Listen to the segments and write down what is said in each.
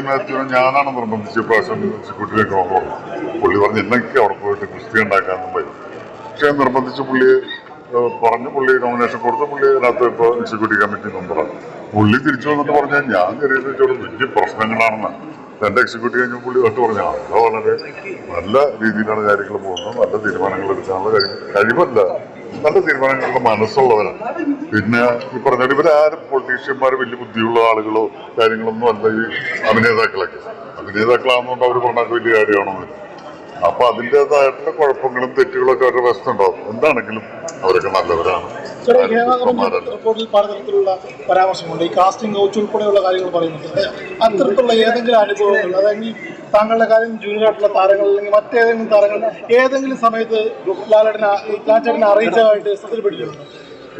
P മാത്യുവിനെ ഞാനാണ് നിർബന്ധിച്ച് പ്രാവശ്യം എക്സിക്യൂട്ടീവിലേക്ക് പറഞ്ഞു പുള്ളി പറഞ്ഞ് എന്നൊക്കെ അവിടെ പോയിട്ട് ക്രിസ്ത്യ ഉണ്ടാക്കാനും പറ്റും പക്ഷെ നിർബന്ധിച്ച് പുള്ളിയെ പറഞ്ഞ് പുള്ളി നോമിനേഷൻ കൊടുത്ത് പുള്ളി അതിനകത്ത് ഇപ്പോൾ എക്സിക്യൂട്ടീവ് കമ്മിറ്റി മെമ്പറാണ് പുള്ളി തിരിച്ചു വന്നിട്ട് പറഞ്ഞാൽ ഞാൻ ചെറിയ വലിയ പ്രശ്നങ്ങളാണെന്ന്. എന്റെ എക്സിക്യൂട്ടീവ് കഴിഞ്ഞ പുള്ളി തൊട്ട് പറഞ്ഞ വളരെ നല്ല രീതിയിലാണ് കാര്യങ്ങൾ പോകുന്നത്. നല്ല തീരുമാനങ്ങൾ എടുക്കാനുള്ള കഴിവ് കഴിവല്ല. നല്ല തീരുമാനങ്ങളുടെ മനസ്സുള്ളവരാണ് പിന്നെ ഈ പറഞ്ഞ ഇവരാരും പൊളിറ്റീഷ്യന്മാർ വലിയ ബുദ്ധിയുള്ള ആളുകളോ കാര്യങ്ങളൊന്നും അല്ല ഈ അഭിനേതാക്കളൊക്കെ. അഭിനേതാക്കളാണെന്നുകൊണ്ട് അവർ പറഞ്ഞാൽ വലിയ കാര്യമാണോ അപ്പൊ അതിന്റെതായിട്ടുള്ള കുഴപ്പങ്ങളും തെറ്റുകളൊക്കെ അവരുടെ വശത്തുണ്ടാവും. എന്താണെങ്കിലും അവരൊക്കെ നല്ലവരാണ്. റിപ്പോർട്ടിൽ പലതരത്തിലുള്ള പരാമർശമുണ്ട് ഈ കാസ്റ്റിംഗ് കൗച്ച് ഉൾപ്പെടെയുള്ള കാര്യങ്ങൾ പറയുന്നുണ്ട്. അത്തരത്തിലുള്ള ഏതെങ്കിലും അനുഭവങ്ങൾ അല്ലെങ്കിൽ താങ്കളുടെ കാര്യം ജൂനിയർ ആയിട്ടുള്ള താരങ്ങൾ അല്ലെങ്കിൽ മറ്റേതെങ്കിലും താരങ്ങൾ ഏതെങ്കിലും സമയത്ത് ലാലേട്ടനെ അറിയിച്ചതായിട്ട് ശ്രദ്ധയിൽപ്പെട്ടിട്ടുണ്ട്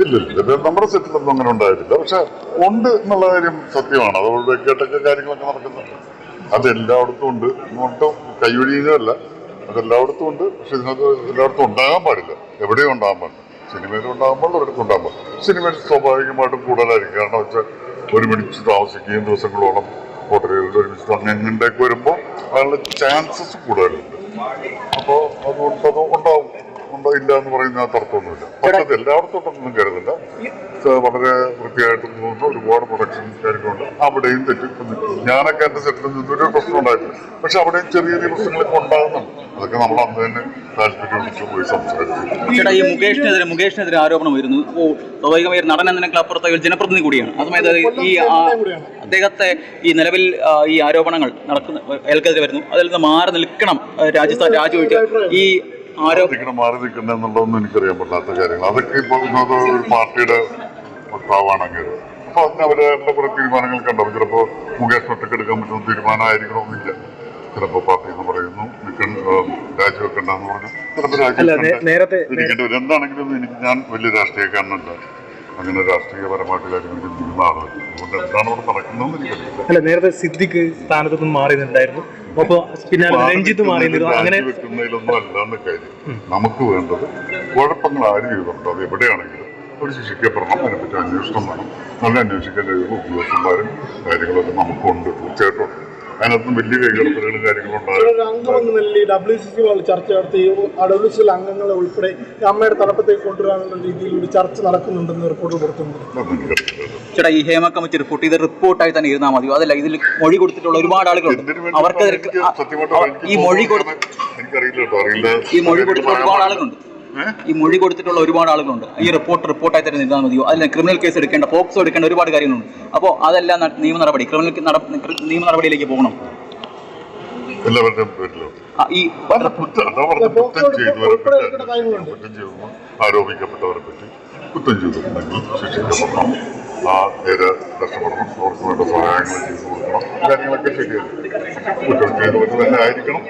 ഇല്ലില്ല നമ്മുടെ സെറ്റിലൊന്നും അങ്ങനെ ഉണ്ടായിട്ടില്ല. പക്ഷെ ഉണ്ട് എന്നുള്ള കാര്യം സത്യമാണ്. അതുകൊണ്ട് കേട്ടൊക്കെ കാര്യങ്ങളൊക്കെ നടക്കുന്നുണ്ട്. അതെല്ലായിടത്തും ഉണ്ട് എന്നിട്ടും കൈയൊഴിയുകയല്ല. അതെല്ലായിടത്തും ഉണ്ട്. പക്ഷെ ഇതിനകത്ത് എല്ലായിടത്തും ഉണ്ടാകാൻ പാടില്ല. എവിടെയും ഉണ്ടാകാൻ പാടില്ല. സിനിമയിൽ ഉണ്ടാകുമ്പോൾ ഒരിടത്തും ഉണ്ടാകാൻ പാടില്ല. സിനിമയിൽ സ്വാഭാവികമായിട്ടും കൂടുതലായിരിക്കും. കാരണം വെച്ചാൽ ഒരുമിച്ച് താമസിക്കുകയും ദിവസങ്ങളോളം ഹോട്ടലുകളിൽ ഒരുമിച്ച് അങ്ങനെയൊക്കെ വരുമ്പോൾ അതിനുള്ള ചാൻസസ് കൂടുതലുണ്ട്. അപ്പോൾ അതുകൊണ്ട് അത് ഉണ്ടാവും. ഉണ്ടോ ഇല്ല എന്ന് പറയുന്ന തർക്കമൊന്നുമില്ല പക്ഷേ എല്ലായിടത്തും ഉണ്ടെന്നൊന്നും കരുതില്ല വളരെ വൃത്തിയായിട്ട് പോകുന്ന ഒരുപാട് പ്രൊഡക്ഷൻ കാര്യങ്ങളുണ്ട്. അവിടെയും തെറ്റി ഞാനൊക്കെ എന്റെ സെറ്റിൽ നിന്നൊരു പ്രശ്നം ഉണ്ടായിട്ടില്ല പക്ഷെ അവിടെയും ചെറിയ ചെറിയ പ്രശ്നങ്ങളൊക്കെ ഉണ്ടാകുന്നുണ്ട്. അതൊക്കെ നമ്മൾ അന്ന് തന്നെ ചേട്ടാ ഈ മുകേഷിനെതിരെ മുകേഷിനെതിരെ ആരോപണം വരുന്നു ഓ സ്വാഭാവികമായി നടൻ എന്നതിനേക്കാൾ അപ്പുറത്ത് ഒരു ജനപ്രതിനിധി കൂടിയാണ്. അതുമായത് ഈ ആ, അദ്ദേഹത്തെ ഈ നിലവിൽ ഈ ആരോപണങ്ങൾ നടക്കുന്ന അയാൾക്കെതിരെ വരുന്നു. അതിൽ നിന്ന് മാറി നിൽക്കണം. രാജസ്ഥാൻ രാജിവെക്കുക ഈ ആരോ നിൽക്കണം മാറി നിൽക്കണം എന്നുള്ളതൊന്നും എനിക്കറിയാൻ പറ്റാത്ത കാര്യങ്ങൾ അതൊക്കെ ഇപ്പോൾ ഒരു പാർട്ടിയുടെ വക്താവാണെങ്കിൽ അപ്പൊ അതിന് അവരുടെ കുറെ തീരുമാനങ്ങൾ ഉണ്ടാവും രാജിവെക്കണ്ടെന്ന് പറഞ്ഞു ചിലപ്പോൾ രാജിവെക്കണ്ട എന്താണെങ്കിലും എനിക്ക് ഞാൻ വലിയ രാഷ്ട്രീയക്കാരനല്ല. അങ്ങനെ രാഷ്ട്രീയപരമായിട്ട് കാര്യങ്ങൾ ചിന്തിക്കുന്ന ആളാണ് അതുകൊണ്ട് എന്താണ് അവിടെ നടക്കുന്നതെന്ന് എനിക്കറിയില്ല. അല്ല നേരത്തെ സിദ്ദിഖ് സ്ഥാനത്ത് നിന്ന് മാറി നിന്നുണ്ടായിരുന്നു അപ്പൊ പിന്നാലെ രഞ്ജിത്ത് മാറി അങ്ങനെ വെക്കുന്നതിലൊന്നും അല്ലാന്ന് കാര്യം. നമുക്ക് വേണ്ടത് കുഴപ്പങ്ങൾ ആര് ചെയ്തിട്ടുണ്ട് അത് എവിടെയാണെങ്കിലും ഒരു ശിക്ഷിക്കപ്പെടണം. അതിനെപ്പറ്റി അന്വേഷണം വേണം. നല്ല അന്വേഷിക്കാൻ കഴിയുന്ന ഉദ്യോഗസ്ഥന്മാരും കാര്യങ്ങളൊക്കെ നമുക്കുണ്ട്. തീർച്ചയായിട്ടും. അതിനകത്തും വലിയ കൈകടത്തലുകളും കാര്യങ്ങളും ഉണ്ടായിരുന്നു. ചർച്ച നടത്തി. ആ ഡബ്ല്യു സി അംഗങ്ങളെ ഉൾപ്പെടെ അമ്മയുടെ തലപ്പത്തേക്ക് കൊണ്ടുവരാനുള്ള രീതിയിൽ ഒരു ചർച്ച നടക്കുന്നുണ്ടെന്ന് റിപ്പോർട്ട് പുറത്തുണ്ട് ചേട്ടാ ഈ ഹേമ കമ്മിറ്റി റിപ്പോർട്ട് ഇത് റിപ്പോർട്ടായി തന്നെ ഇരുന്നാൽ മതിയോ അതല്ല ഇതിൽ മൊഴി കൊടുത്തിട്ടുള്ള ഒരുപാട് ആളുകളുണ്ട്. അവർക്ക് ഈ മൊഴി കൊടുത്ത് എനിക്കറിയില്ല അറിയില്ല. ഈ മൊഴി കൊടുത്തിട്ടുള്ള ഒരുപാട് ആളുകളുണ്ട്? ഈ മൊഴി കൊടുത്തിട്ടുള്ള ഒരുപാട് ആളുകളുണ്ട്. ഈ റിപ്പോർട്ട് റിപ്പോർട്ടായി തന്നെ നിന്നാൽ മതിയോ? അതിൽ ക്രിമിനൽ കേസ് എടുക്കേണ്ട പോക്സോ എടുക്കേണ്ട ഒരുപാട് കാര്യങ്ങളുണ്ട്. അപ്പോൾ അതെല്ലാം നിയമ നടപടി ക്രിമിനൽ നിയമ നടപടിയിലേക്ക് പോകണം. ഈ ആരോപിക്കപ്പെട്ടവരെ പറ്റി കുറ്റം ചെയ്തിട്ടുണ്ടെങ്കിൽ ശിക്ഷിക്കപ്പെടണം. ആ നേരെ രക്ഷപ്പെടണം. അവർക്ക് വേണ്ട സഹായങ്ങൾ ചെയ്തു കൊടുക്കണം. കാര്യങ്ങളൊക്കെ ശരിയാണ് കുറ്റം ചെയ്തവർ തന്നെ ആയിരിക്കണം.